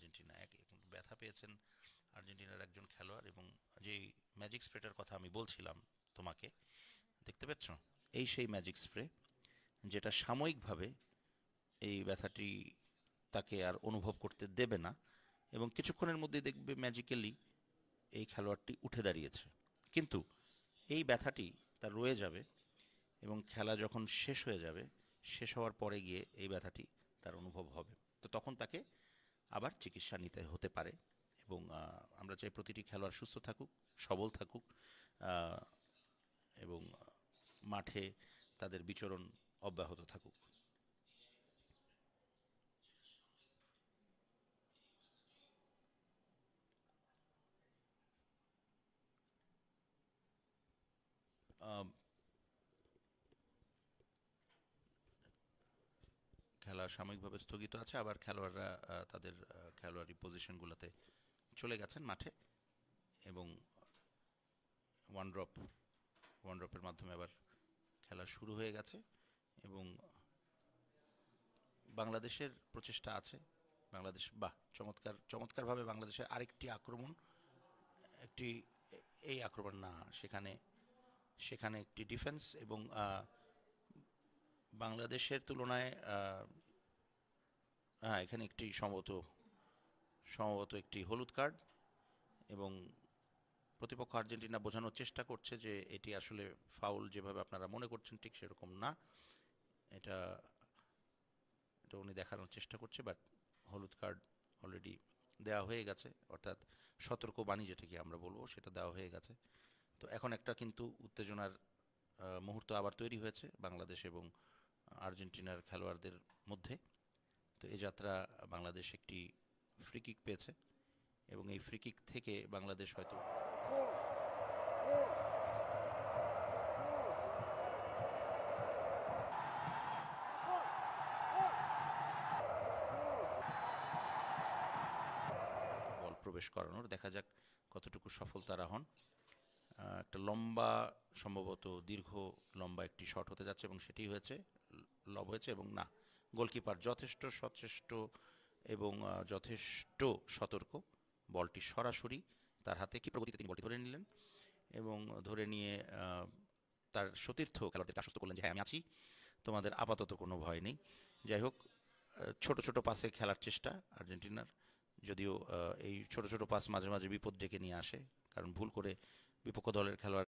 Argentina এক ব্যথা পেয়েছেন আর্জেন্টিনার একজন খেলোয়াড় এবং যেই ম্যাজিক স্প্রেটার কথা আমি বলছিলাম তোমাকে, দেখতে পাচ্ছ এই সেই ম্যাজিক স্প্রে যেটা সাময়িকভাবে এই ব্যথাটি তাকে আর অনুভব করতে দেবে না এবং কিছুক্ষণের মধ্যে দেখবে ম্যাজিক্যালি এই খেলোয়াড়টি উঠে দাঁড়িয়েছে। কিন্তু এই ব্যথাটি তার রয়ে যাবে এবং খেলা যখন শেষ হয়ে যাবে, শেষ হওয়ার পরে গিয়ে এই ব্যথাটি তার অনুভব হবে। তো তখন তাকে আবার চিকিৎসা নিতে হতে পারে এবং আমরা চাই প্রতিটি খেলোয়াড় সুস্থ থাকুক, সবল থাকুক এবং মাঠে তাদের বিচরণ অব্যাহত থাকুক আম, খেলা সাময়িকভাবে স্থগিত আছে, আবার খেলোয়াড়রা তাদের খেলোয়াড়ি পজিশনগুলোতে চলে গেছেন মাঠে এবং ওয়ান ড্রপ ওয়ান ড্রপের মাধ্যমে আবার খেলা শুরু হয়ে গেছে এবং বাংলাদেশের প্রচেষ্টা আছে, বাংলাদেশ, বাহ, চমৎকার, চমৎকারভাবে বাংলাদেশের আরেকটি আক্রমণ, একটি, এই আক্রমণ না, সেখানে সেখানে একটি ডিফেন্স এবং বাংলাদেশের তুলনায় হ্যাঁ এখানে একটি সম্ভবত সম্ভবত একটি হলুদ কার্ড এবং প্রতিপক্ষ আর্জেন্টিনা বোঝানোর চেষ্টা করছে যে এটি আসলে ফাউল যেভাবে আপনারা মনে করছেন ঠিক সেরকম না। এটা এটা উনি দেখানোর চেষ্টা করছে বাট হলুদ কার্ড অলরেডি দেওয়া হয়ে গেছে, অর্থাৎ সতর্ক বাণী যেটাকে আমরা বলব সেটা দেওয়া হয়ে গেছে। তো এখন একটা কিন্তু উত্তেজনার মুহূর্ত আবার তৈরি হয়েছে বাংলাদেশ এবং আর্জেন্টিনার খেলোয়াড়দের মধ্যে। তো এই যাত্রা বাংলাদেশ একটি ফ্রিকিক পেয়েছে এবং এই ফ্রিকিক থেকে বাংলাদেশ হয়তো বল প্রবেশ করানোর। দেখা যাক কতটুকু সফল তারা হন একটা লম্বা, সম্ভবত দীর্ঘ লম্বা একটি শট হতে যাচ্ছে এবং সেটি হয়েছে লব হয়েছে এবং না। গোলকিপার যথেষ্ট সচেষ্ট এবং যথেষ্ট সতর্ক। বলটি সরাসরি তার হাতে কি প্রগতিতে তিনি বলটি ধরে নিলেন এবং ধরে নিয়ে তার সতীর্থ খেলোয়াড়দেরকে আশ্বস্ত করলেন যে হ্যাঁ আমি আছি। তোমাদের আপাতত কোনো ভয় নেই। যাই হোক ছোট ছোট পাসে খেলার চেষ্টা আর্জেন্টিনার। যদিও এই ছোট ছোট পাস মাঝে মাঝে বিপদ ডেকে নিয়ে আসে, কারণ ভুল করে বিপক্ষ দলের খেলোয়াড়